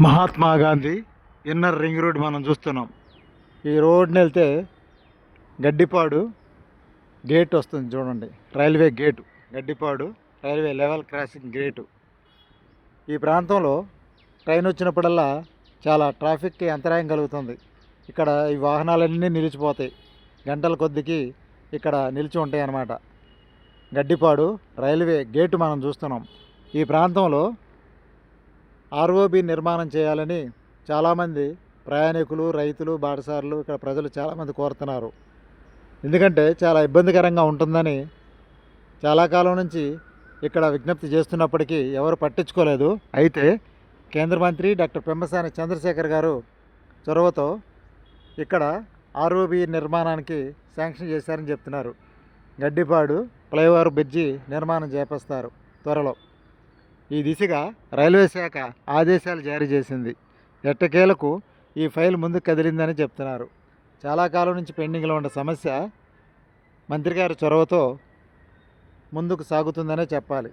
Mahatma Gandhi inner ring road మనం చూస్తున్నాం. ఈ రోడ్ని వెళ్తే గడ్డిపాడు గేట్ వస్తుంది చూడండి. Railway gate. Gaddipadu railway level crossing gate. ఈ ప్రాంతంలో ట్రైన్ వచ్చినప్పుడల్లా చాలా ట్రాఫిక్కి అంతరాయం కలుగుతుంది. ఇక్కడ ఈ వాహనాలన్నీ నిలిచిపోతాయి. గంటల కొద్దికి ఇక్కడ నిలిచి ఉంటాయి అన్నమాట గడ్డిపాడు రైల్వే గేటు మనం చూస్తున్నాం. ఈ ప్రాంతంలో ఆర్ఓబి నిర్మాణం చేయాలని చాలామంది ప్రయాణికులు రైతులు బాటసారులు ఇక్కడ ప్రజలు చాలామంది కోరుతున్నారు. ఎందుకంటే చాలా ఇబ్బందికరంగా ఉంటుందని చాలా కాలం నుంచి ఇక్కడ విజ్ఞప్తి చేస్తున్నప్పటికీ ఎవరు పట్టించుకోలేదు. అయితే కేంద్ర మంత్రి డాక్టర్ పెంబసాని చంద్రశేఖర్ గారు చొరవతో ఇక్కడ ఆర్ఓబి నిర్మాణానికి శాంక్షన్ చేశారని చెప్తున్నారు. గడ్డిపాడు ఫ్లైఓవర్ బ్రిడ్జి నిర్మాణం చేపస్తారు త్వరలో. ఈ దిశగా రైల్వే శాఖ ఆదేశాలు జారీ చేసింది. ఎట్టకేలకు ఈ ఫైల్ ముందుకు కదిలిందని చెప్తున్నారు. చాలా కాలం నుంచి పెండింగ్లో ఉన్న సమస్య మంత్రి గారి చొరవతో ముందుకు సాగుతుందనే చెప్పాలి.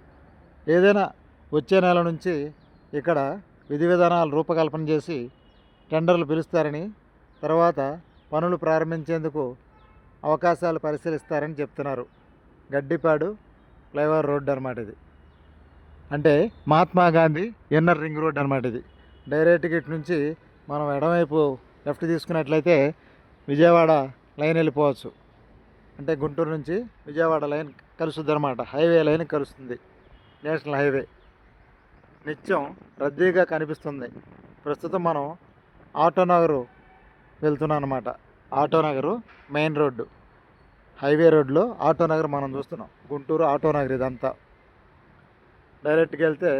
ఏదైనా వచ్చే నెల నుంచి ఇక్కడ విధి విధానాలు రూపకల్పన చేసి టెండర్లు పిలుస్తారని తర్వాత పనులు ప్రారంభించేందుకు అవకాశాలు పరిశీలిస్తారని చెప్తున్నారు. గడ్డిపాడు ఫ్లైఓవర్ రోడ్డు అన్నమాట ఇది. అంటే Mahatma Gandhi inner ring road అనమాట ఇది. డైరెక్ట్గా ఇటు నుంచి మనం ఎడమవైపు లెఫ్ట్ తీసుకున్నట్లయితే విజయవాడ లైన్ వెళ్ళిపోవచ్చు. అంటే గుంటూరు నుంచి విజయవాడ లైన్ కలుస్తుంది అనమాట హైవే లైన్ కలుస్తుంది. National highway. నిత్యం రద్దీగా కనిపిస్తుంది. ప్రస్తుతం మనం ఆటోనగరు వెళ్తున్నాం అనమాట ఆటోనగరు మెయిన్ రోడ్డు. హైవే రోడ్లో ఆటోనగర్ మనం చూస్తున్నాం. గుంటూరు ఆటోనగర్ ఇదంతా. డైరెక్ట్గా వెళ్తే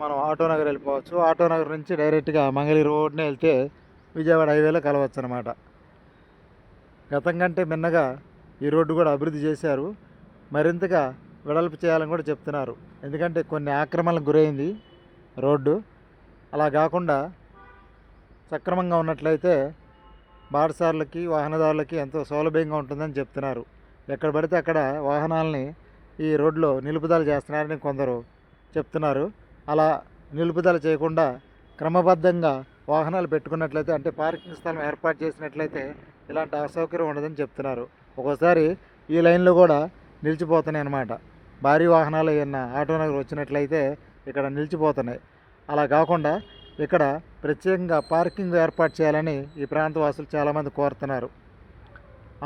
మనం ఆటోనగర్ వెళ్ళిపోవచ్చు. ఆటోనగర్ నుంచి డైరెక్ట్గా మంగళి రోడ్నే వెళ్తే విజయవాడ హైవేలో కలవచ్చు అనమాట గతం కంటే మిన్నగా ఈ రోడ్డు కూడా అభివృద్ధి చేశారు. మరింతగా వెడల్పు చేయాలని కూడా చెప్తున్నారు. ఎందుకంటే కొన్ని ఆక్రమణలకు గురైంది రోడ్డు. అలా కాకుండా సక్రమంగా ఉన్నట్లయితే బాటసారులకి వాహనదారులకి ఎంతో సౌలభ్యంగా ఉంటుందని చెప్తున్నారు. ఎక్కడ పడితే అక్కడ వాహనాలని ఈ రోడ్లో నిలుపుదల చేస్తున్నారని కొందరు చెప్తున్నారు. అలా నిలుపుదల చేయకుండా క్రమబద్ధంగా వాహనాలు పెట్టుకున్నట్లయితే అంటే పార్కింగ్ స్థలం ఏర్పాటు చేసినట్లయితే ఇలాంటి అసౌకర్యం ఉండదని చెప్తున్నారు. ఒక్కోసారి ఈ లైన్లో కూడా నిలిచిపోతున్నాయి అన్నమాట. భారీ వాహనాలు ఏమన్నా ఆటోనగర్ వచ్చినట్లయితే ఇక్కడ నిలిచిపోతున్నాయి. అలా కాకుండా ఇక్కడ ప్రత్యేకంగా పార్కింగ్ ఏర్పాటు చేయాలని ఈ ప్రాంత వాసులు చాలామంది కోరుతున్నారు.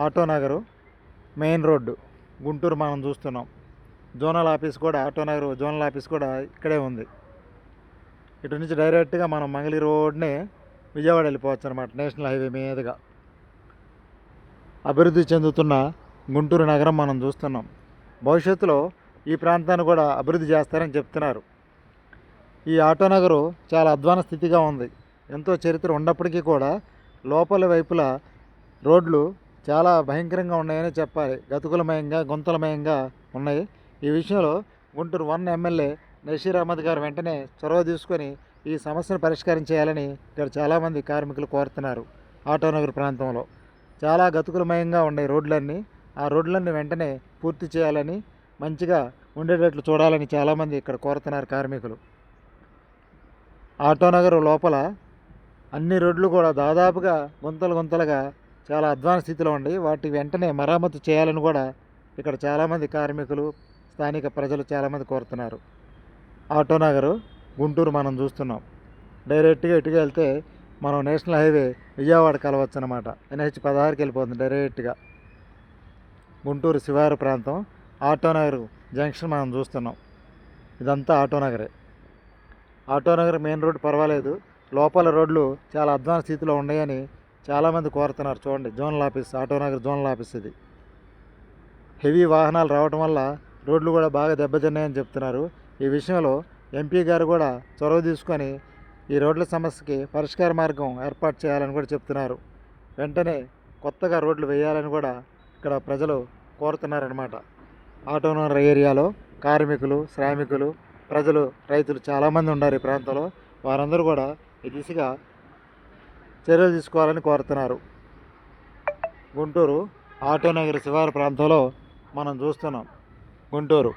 ఆటోనగరు మెయిన్ రోడ్డు గుంటూరు మనం చూస్తున్నాం. జోనల్ ఆఫీస్ కూడా ఆటోనగర్ జోనల్ ఆఫీస్ కూడా ఇక్కడే ఉంది. ఇటు నుంచి డైరెక్ట్గా మనం మంగళి రోడ్ని విజయవాడ వెళ్ళిపోవచ్చు అనమాట నేషనల్ హైవే మీదుగా. అభివృద్ధి చెందుతున్న గుంటూరు నగరం మనం చూస్తున్నాం. భవిష్యత్తులో ఈ ప్రాంతాన్ని కూడా అభివృద్ధి చేస్తారని చెప్తున్నారు. ఈ ఆటోనగరు చాలా అధ్వాన స్థితిగా ఉంది. ఎంతో చరిత్ర ఉన్నప్పటికీ కూడా లోపల వైపులా రోడ్లు చాలా భయంకరంగా ఉన్నాయని చెప్పాలి. గతుకులమయంగా గుంతలమయంగా ఉన్నాయి. ఈ విషయంలో గుంటూరు వన్ ఎమ్మెల్యే నషీర్ అహ్మద్ గారు వెంటనే చొరవ తీసుకొని ఈ సమస్యను పరిష్కారం చేయాలని ఇక్కడ చాలామంది కార్మికులు కోరుతున్నారు ఆటోనగర్ ప్రాంతంలో. చాలా గతుకులమయంగా ఉన్నాయి రోడ్లన్నీ ఆ రోడ్లన్నీ వెంటనే పూర్తి చేయాలని మంచిగా ఉండేటట్లు చూడాలని చాలామంది ఇక్కడ కోరుతున్నారు కార్మికులు. ఆటోనగర్ లోపల అన్ని రోడ్లు కూడా దాదాపుగా గుంతలు గుంతలుగా చాలా అధ్వాన స్థితిలో ఉండి వాటి వెంటనే మరమ్మతు చేయాలని కూడా ఇక్కడ చాలామంది కార్మికులు స్థానిక ప్రజలు చాలామంది కోరుతున్నారు. ఆటో నగరు గుంటూరు మనం చూస్తున్నాం. డైరెక్ట్గా ఇటుగా వెళ్తే మనం నేషనల్ హైవే విజయవాడ కలవచ్చు అనమాట ఎన్హెచ్ పదహారుకి వెళ్ళిపోతుంది డైరెక్ట్గా. గుంటూరు శివారు ప్రాంతం ఆటో నగర్ జంక్షన్ మనం చూస్తున్నాం. ఇదంతా ఆటో నగరే. ఆటో నగర్ మెయిన్ రోడ్ పర్వాలేదు. లోపల రోడ్లు చాలా అధ్వాన స్థితిలో ఉన్నాయని చాలామంది కోరుతున్నారు. చూడండి zonal office Auto Nagar zonal office ఇది. హెవీ వాహనాలు రావడం వల్ల రోడ్లు కూడా బాగా దెబ్బతిన్నాయని చెప్తున్నారు. ఈ విషయంలో ఎంపీ గారు కూడా చొరవ తీసుకొని ఈ రోడ్ల సమస్యకి పరిష్కార మార్గం ఏర్పాటు చేయాలని కూడా చెప్తున్నారు. వెంటనే కొత్తగా రోడ్లు వేయాలని కూడా ఇక్కడ ప్రజలు కోరుతున్నారనమాట ఆటోనగర్ ఏరియాలో కార్మికులు శ్రామికులు ప్రజలు రైతులు చాలామంది ఉన్నారు ఈ ప్రాంతంలో. వారందరూ కూడా ఈ దిశగా చర్యలు తీసుకోవాలని కోరుతున్నారు. గుంటూరు ఆటోనగర్ శివారు ప్రాంతంలో మనం చూస్తున్నాం. గుంటూరు.